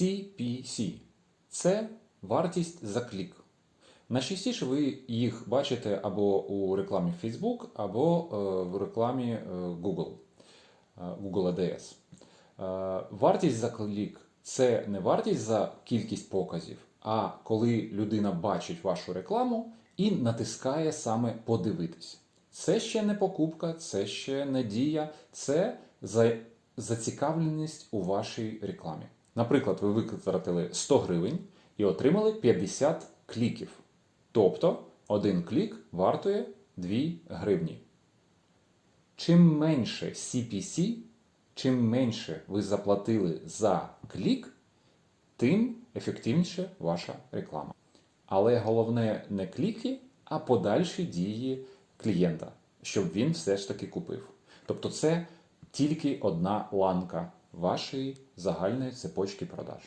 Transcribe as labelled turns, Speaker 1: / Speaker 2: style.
Speaker 1: CPC це вартість за клік. Найчастіше ви їх бачите або у рекламі Facebook, або е, в рекламі е, Google, е, Google ADS. Вартість за клік це не вартість за кількість показів, а коли людина бачить вашу рекламу і натискає саме подивитись. Це ще не покупка, це ще не дія, це зацікавленість у вашій рекламі. Наприклад, ви витратили 100 гривень і отримали 50 кліків. Тобто один клік вартує 2 гривні. Чим менше CPC, чим менше ви заплатили за клік, тим ефективніше ваша реклама. Але головне не кліки, а подальші дії клієнта, щоб він все ж таки купив. Тобто це тільки одна ланка вашої загальної цепочки продаж.